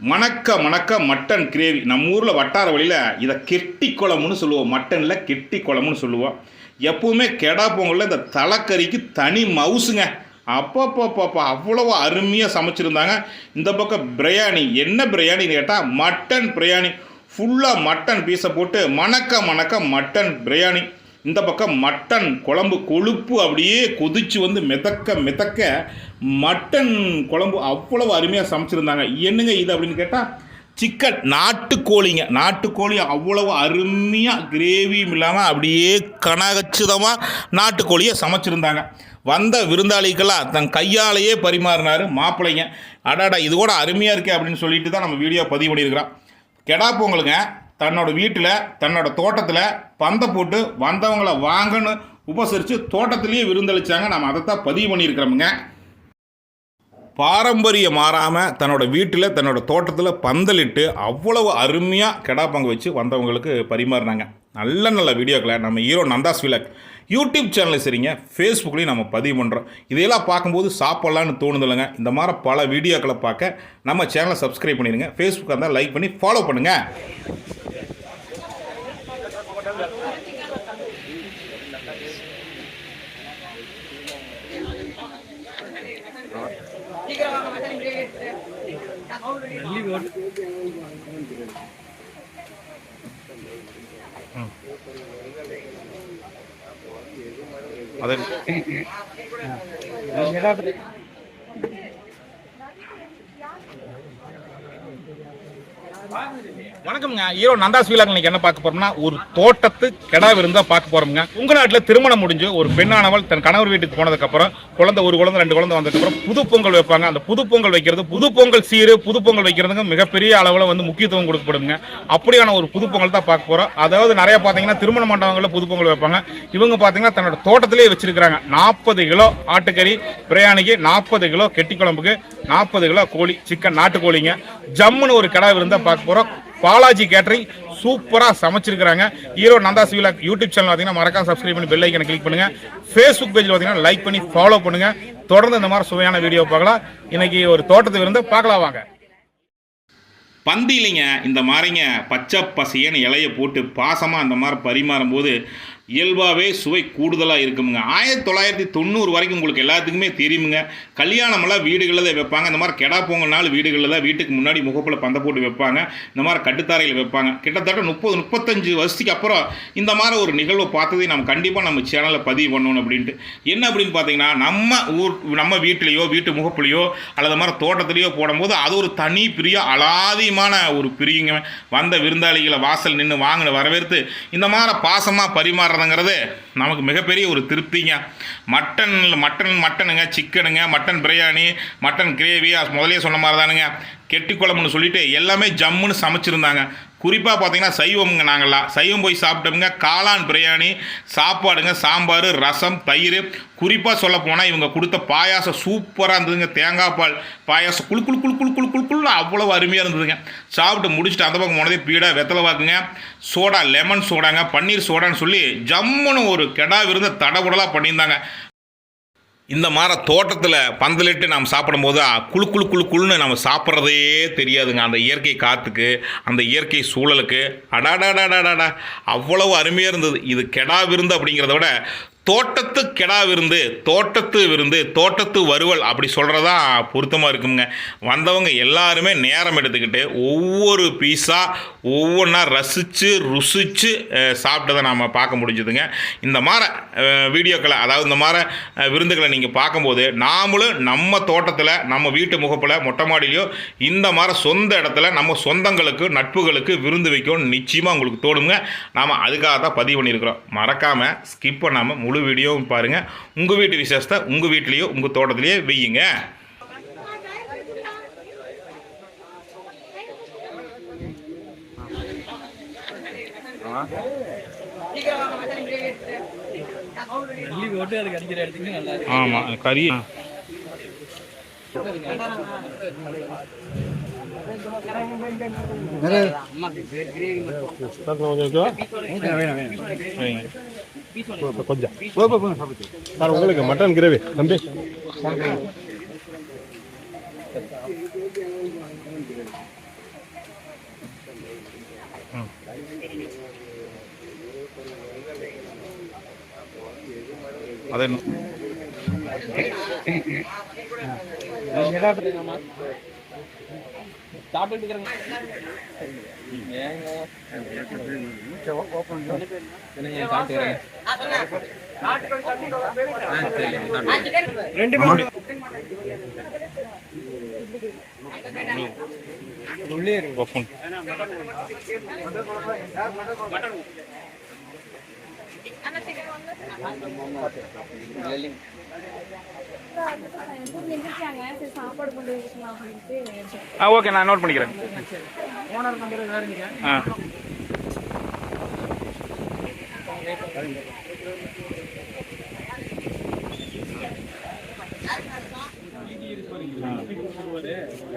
மணக்க மணக்க mutton gravy. நம்ம ஊரில் வட்டார வழியில் இதை கெட்டி குழம்புன்னு சொல்லுவோம். மட்டனில் கெட்டி குழம்புன்னு சொல்லுவோம். எப்பவுமே கெடா பொங்கலில் இந்த தலைக்கறிக்கு தனி மவுசுங்க. அப்பப்பப்பப்பா அவ்வளோ அருமையாக சமைச்சிருந்தாங்க. இந்த பக்கம் பிரியாணி. என்ன பிரியாணின்னு கேட்டால் மட்டன் பிரியாணி. ஃபுல்லாக மட்டன் பீஸை போட்டு மணக்க மணக்க மட்டன் பிரியாணி. இந்த பக்கம் மட்டன் குழம்பு கொழுப்பு அப்படியே கொதிச்சு வந்து மிதக்க மிதக்க மட்டன் குழம்பு அவ்வளவு அருமையாக சமைச்சிருந்தாங்க. என்னங்க இது அப்படின்னு கேட்டால் சிக்கன் நாட்டுக்கோழிங்க. நாட்டுக்கோழி அவ்வளவு அருமையாக கிரேவியும் இல்லாமல் அப்படியே கனகச்சிதமாக நாட்டுக்கோழியை சமைச்சிருந்தாங்க. வந்த விருந்தாளிக்கெல்லாம் தன் கையாலேயே பரிமாறினார் மாப்பிள்ளைங்க. அடாடா இது கூட அருமையாக இருக்கே அப்படின்னு சொல்லிட்டு தான் நம்ம வீடியோ பதிவு பண்ணியிருக்கிறோம். கெடா பொங்கலுங்க. தன்னோட வீட்டில் தன்னோட தோட்டத்தில் பந்தை போட்டு வந்தவங்கள வாங்கன்னு உபசரித்து தோட்டத்திலேயே விருந்தளிச்சாங்க. நம்ம அதைத்தான் பதிவு பண்ணியிருக்கிறோமுங்க. பாரம்பரியம் மாறாமல் தன்னோட வீட்டில் தன்னோட தோட்டத்தில் பந்தலிட்டு அவ்வளவு அருமையாக கெடா பங்கு வச்சு வந்தவங்களுக்கு பரிமாறினாங்க. நல்ல நல்ல வீடியோக்களை நம்ம ஹீரோ நந்தாஸ் விலக் யூடியூப் சேனலில் சரிங்க ஃபேஸ்புக்லேயும் நம்ம பதிவு பண்ணுறோம் இதையெல்லாம் பார்க்கும்போது சாப்பிட்லான்னு தோணுதில்லைங்க. இந்த மாதிரி பல வீடியோக்களை பார்க்க நம்ம சேனலை சப்ஸ்கிரைப் பண்ணிடுங்க. ஃபேஸ்புக்காக இருந்தால் லைக் பண்ணி ஃபாலோ பண்ணுங்கள் அது வணக்கம்ங்க. ஹீரோ நந்தாஸ் வீலாங்க இன்னைக்கு என்ன பார்க்க போறோம்னா ஒரு தோட்டத்து கிடா விருந்தா பார்க்க போறோம்ங்க. உங்க நாட்டில் திருமணம் முடிஞ்சு ஒரு பெண்ணானவள் தன் கணவர் வீட்டுக்கு போனதுக்கப்புறம் குழந்தை ஒரு குழந்தை ரெண்டு குழந்தை வந்ததுக்கப்புறம் புது பொங்கல் வைப்பாங்க. அந்த புது பொங்கல் வைக்கிறது புது பொங்கல் சீரு புது பொங்கல் வைக்கிறதுக்கு மிகப்பெரிய அளவில் வந்து முக்கியத்துவம் கொடுக்கப்படுங்க அப்படியான ஒரு புது பொங்கல் தான் பார்க்க போறோம். அதாவது நிறைய பார்த்தீங்கன்னா திருமண மண்டபங்களில் புது பொங்கல் வைப்பாங்க. இவங்க பார்த்தீங்கன்னா தன்னோட தோட்டத்திலே வச்சிருக்கிறாங்க. நாற்பது கிலோ ஆட்டுக்கறி பிரியாணிக்கு நாற்பது கிலோ கெட்டி குழம்புக்கு நாற்பது கிலோ கோழி சிக்கன் நாட்டுக்கோழிங்க. ஜம்முன்னு ஒரு கடா விருந்தா பார்க்க போறோம் பாலாஜி கேட்டரிங். சூப்பராக சமைச்சிருக்கிறாங்க. ஹீரோ நந்தா சிவிலா யூடியூப் சேனல் பார்த்தீங்கன்னா மறக்காம சப்ஸ்கிரைப் பண்ணி பெல் ஐக்கனை கிளிக் பண்ணுங்க. ஃபேஸ்புக் பேஜில் பார்த்தீங்கன்னா லைக் பண்ணி ஃபாலோ பண்ணுங்க. தொடர்ந்து இந்த மாதிரி சுவையான வீடியோ பார்க்கலாம். இன்னைக்கு ஒரு தோட்டத்து விருந்து பார்க்கலாம் வாங்க. பந்தியிலைங்க இந்த மாதிரிங்க பச்சை பசியன்னு இலையை போட்டு பாசமாக அந்த மாதிரி பரிமாறும் போது இயல்பாகவே சுவை கூடுதலாக இருக்குமுங்க. ஆயிரத்தி தொள்ளாயிரத்தி தொண்ணூறு வரைக்கும் உங்களுக்கு எல்லாத்துக்குமே தெரியுமுங்க. கல்யாணமெல்லாம் வீடுகளில் தான் வைப்பாங்க. இந்த மாதிரி கெடா பொங்கல் நாள் வீடுகளில் தான் வீட்டுக்கு முன்னாடி முகப்பில் பந்த போட்டு வைப்பாங்க. இந்த மாதிரி கட்டுத்தாரையில் வைப்பாங்க. கிட்டத்தட்ட முப்பது முப்பத்தஞ்சு வருஷத்துக்கு அப்புறம் இந்த மாதிரி ஒரு நிகழ்வை பார்த்ததை நம்ம கண்டிப்பாக நம்ம சேனலில் பதிவு பண்ணணும் அப்படின்ட்டு. என்ன அப்படின்னு பார்த்தீங்கன்னா நம்ம ஊர் நம்ம வீட்டிலையோ வீட்டு முகப்புலையோ அல்லது மாதிரி தோட்டத்துலையோ போடும்போது அது ஒரு தனி பிரிய அலாதியமான ஒரு பிரியுங்க. வந்த விருந்தாளிகளை வாசல் நின்று வாங்கின வரவேற்று இந்த மாதிரி பாசமாக பரிமாறுறதுங்கிறது நமக்கு மிகப்பெரிய ஒரு திருப்திங்க. மட்டன் மட்டன் மட்டனுங்க சிக்கனுங்க மட்டன் பிரியாணி மட்டன் கிரேவி முதலே சொன்ன மாதிரி தானுங்க கெட்டி குழம்புன்னு சொல்லிட்டு எல்லாமே ஜம்முன்னு சமைச்சிருந்தாங்க. குறிப்பாக பார்த்தீங்கன்னா சைவம்ங்க நாங்கள்லாம் சைவம் போய் சாப்பிட்டோமுங்க காளான் பிரியாணி சாப்பாடுங்க சாம்பார் ரசம் தயிர். குறிப்பாக சொல்ல போனால் இவங்க கொடுத்த பாயாசம் சூப்பராக இருந்ததுங்க. தேங்காய் பால் பாயாசம் குழு குழு குழு குழு குழு குழு குழு அவ்வளோ அருமையாக இருந்ததுங்க. சாப்பிட்டு முடிச்சுட்டு அந்த பக்கம் போனதே பீடா வெத்தலை வாக்குங்க. சோடா லெமன் சோடாங்க பன்னீர் சோடான்னு சொல்லி ஜம்முன்னு ஒரு கெடா விருந்த தடவுடலாக பண்ணியிருந்தாங்க. இந்த மாதிரி தோட்டத்தில் பந்தலிட்டு நாம் சாப்பிடும்போது குழு குழு குழு குழுன்னு குளுன்னு நம்ம சாப்பிட்றதே தெரியாதுங்க. அந்த இயற்கை காற்றுக்கு அந்த இயற்கை சூழலுக்கு. அடாடாடாடாடா அவ்வளவு அருமையாக இருந்தது. இது கெடா விருந்து அப்படிங்கிறத விட தோட்டத்து கெடா விருந்து தோட்டத்து விருந்து தோட்டத்து வறுவல் அப்படி சொல்கிறதா பொருத்தமாக இருக்குங்க வந்தவங்க எல்லாருமே நேரம் எடுத்துக்கிட்டு ஒவ்வொரு பீஸாக ஒவ்வொன்றா ரசித்து ருசித்து சாப்பிட்டதை நாம் பார்க்க முடிஞ்சுதுங்க. இந்த மாதிரி வீடியோக்களை அதாவது இந்த மாதிரி விருந்துகளை நீங்கள் பார்க்கும்போது நாமளும் நம்ம தோட்டத்தில் நம்ம வீட்டு முகப்பில் மொட்டை மாடிலையோ இந்த மாதிரி சொந்த இடத்துல நம்ம சொந்தங்களுக்கு நட்புகளுக்கு விருந்து வைக்கணும்னு நிச்சயமாக உங்களுக்கு தோணுங்க. நாம் அதுக்காக தான் பதிவு பண்ணியிருக்கிறோம். மறக்காமல் ஸ்கிப் பண்ணாமல் முழு வீடியோவும் பாருங்கள் உங்கள் வீட்டு விசேஷத்தை உங்கள் வீட்லேயோ உங்கள் தோட்டத்திலேயே வெய்யுங்க அள்ளி போட்டு அதுக்கு அடிக்கிற கொஞ்சம் சார் உங்களுக்கு மட்டன் கிரேவி. தம்பி. அதே சாப்பிட்டு ஏங்க என்னங்க சாப்பிட்டுக்கிறேன் ரெண்டு உள்ளே ஓப்பன் சரி ஆ ஓகே நான் நோட் பண்ணிக்கிறேன். ஓனர் நம்பர் வேறுங்க ஆ.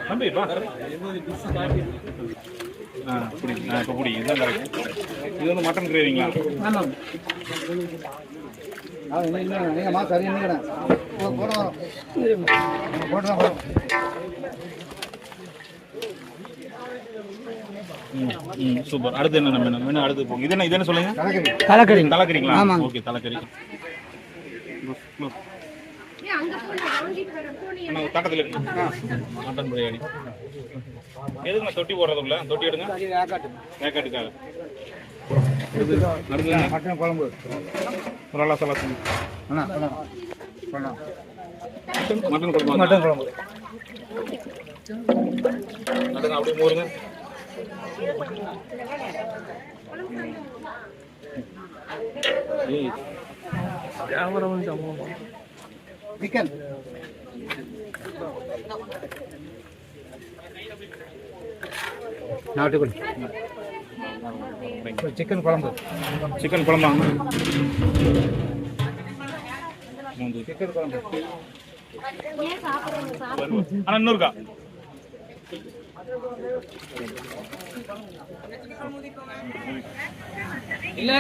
தம்பி வா. ஆ புடி ஆ இப்போ புடி இதுதான் கரெக்ட் இது வந்து மட்டன் கிரேவிங்களா ஆமாம். நீங்கம்மா சரி நினைக்கிறேன் போட வரோம் சூப்பர். அடுத்து என்ன வேணும் வேணும் அடுத்து போங்க இது என்ன இது என்ன சொல்லுங்க? கலக்கறி தலைக்கறி. தலைக்கறிங்களா. ஓகே தலைக்கறி. தட்டத்தில் எடுங்க. மட்டன் பிரியாணி எதுக்கு தொட்டி போடுறதுக்குள்ள? தொட்டி எடுங்க. வேக்காட்டுக்காக. அடுத்து? மட்டன் குழம்பு. அண்ணா. மட்டன் குழம்பு மட்டன் குழம்பு. நடுங்க அப்படியே வியாபாரம் சம்பவம் சிக்கன் நாட்டுக்கோழி சிக்கன் குழம்பு. சிக்கன் குழம்பாங்க மூன்று. சிக்கன் குழம்பு. ஏன் சாப்பிடுறீங்க சாப்பிடுங்க அண்ணா இன்னொருக்கா இல்ல.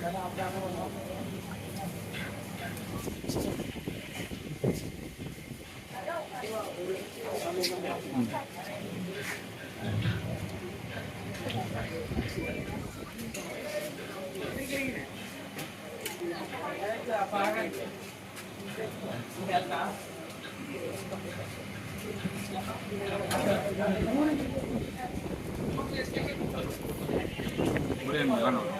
இல்ல பிரியாணி வேணும்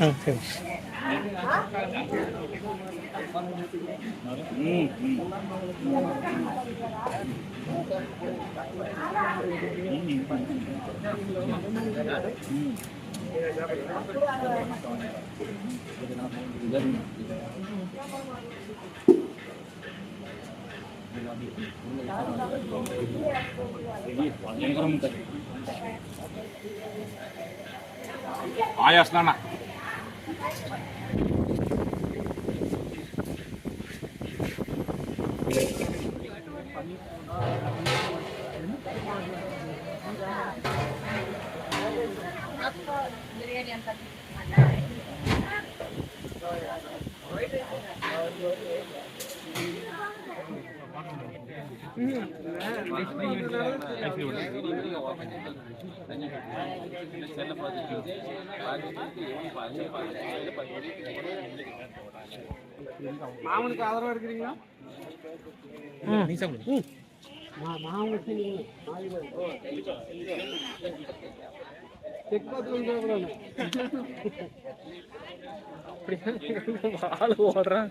Okay. आया स्नाना। ஆயாஸ் தானா மாமனுக்கு ஆதரவா இருக்கிறீங்களா? நீ சாப்பிடு. செக் பார்த்து ஆளு ஓடுறான்.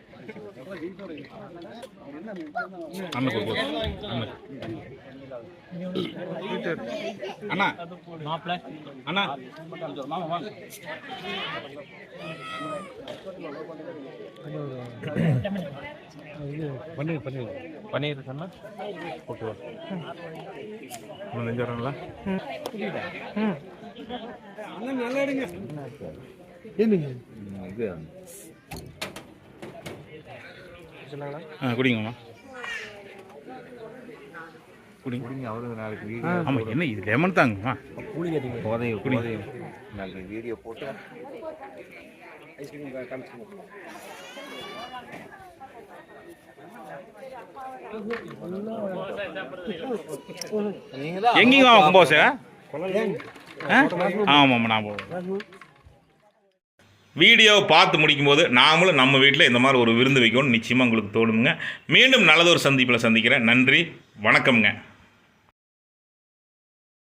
அண்ணா மாப்பிள்ள அண்ணா பன்னீர் பன்னீர் பன்னீர் சொன்னா ஓகே நெஞ்சு வரங்களா ஆ குடிங்கம்மா. குடிங்க. குடிங்க அவரு நாளைக்கு ஆமாம் என்ன இது? லெமன் தாங்கம்மா. போதைய குடிங்க. போதைய நாளைக்கு வீடியோ போட்டு எங்கேங்க கும்போஸ் ஆமாம் நான் போவேன் வீடியோ பார்த்து முடிக்கும்போது நாமளும் நம்ம வீட்டில் இந்த மாதிரி ஒரு விருந்து வைக்கணும்னு நிச்சயமாக உங்களுக்கு தோணுங்க. மீண்டும் நல்லதொரு சந்திப்பில் சந்திக்கிறேன். நன்றி. வணக்கம்ங்க.